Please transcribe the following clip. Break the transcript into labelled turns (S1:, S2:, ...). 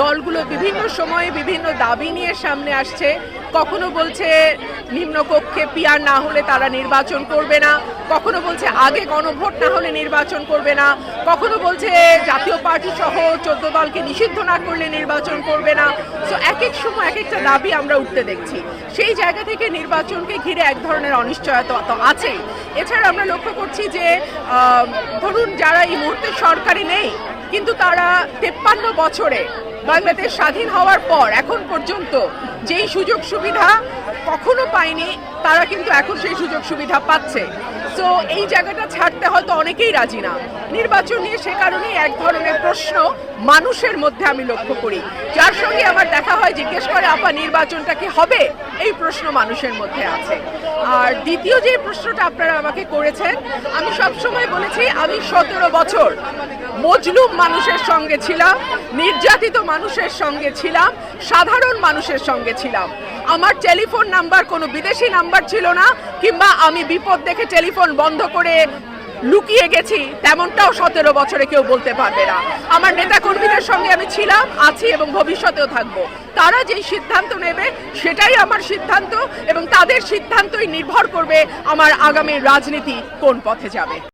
S1: দলগুলো বিভিন্ন সময়ে বিভিন্ন দাবি নিয়ে সামনে আসছে। কখনো বলছে নিম্নকক্ষে পিয়ার না হলে তারা নির্বাচন করবে না, কখনো বলছে, আগে গণভোট না হলে নির্বাচন করবে না। কখনো বলছে, জাতীয় পার্টি সহ চোদ্দ দলকে নিষিদ্ধ না করলে নির্বাচন করবে না। তো এক এক সময় এক একটা দাবি আমরা উঠতে দেখছি। সেই জায়গা থেকে নির্বাচনকে ঘিরে এক ধরনের অনিশ্চয়তা তো আছেই। এছাড়া আমরা লক্ষ্য করছি যে ধরুন যারা এই মুহূর্তে সরকারি নেই, কিন্তু তারা তেপ্পান্ন বছরে বাংলাদেশ স্বাধীন হওয়ার পর, এখন পর্যন্ত যেই সুযোগ সুবিধা কখনো পায়নি, তারা কিন্তু এখন সেই সুযোগ সুবিধা পাচ্ছে। সো এই জায়গাটা ছাড়তে হয়তো অনেকেই রাজি না। নির্বাচন সে কারণেই এক ধরনের প্রশ্ন মানুষের মধ্যে আমি লক্ষ্য করি। যার সঙ্গে আমার দেখা হয় জিজ্ঞেস করে, আপা, নির্বাচনটা কি হবে? এই প্রশ্ন মানুষের মধ্যে আছে। আর দ্বিতীয় যে প্রশ্নটা আপনারা আমাকে করেছেন, আমি সবসময় বলেছি, আমি সতেরো বছর মজলুম মানুষের সঙ্গে ছিলাম, নির্যাতিত মানুষের সঙ্গে ছিলাম, সাধারণ মানুষের সঙ্গে ছিলাম। আমার টেলিফোন নাম্বার কোনো বিদেশি নাম্বার ছিল না, কিংবা আমি বিপদ দেখে টেলিফোন বন্ধ করে লুকিয়ে গেছি, তেমনটাও সতেরো বছরে কেউ বলতে পারবে না। আমার নেতাকর্মীদের সঙ্গে আমি ছিলাম, আছি এবং ভবিষ্যতেও থাকব। তারা যেই সিদ্ধান্ত নেবে, সেটাই আমার সিদ্ধান্ত এবং তাদের সিদ্ধান্তই নির্ভর করবে আমার আগামী রাজনীতি কোন পথে যাবে।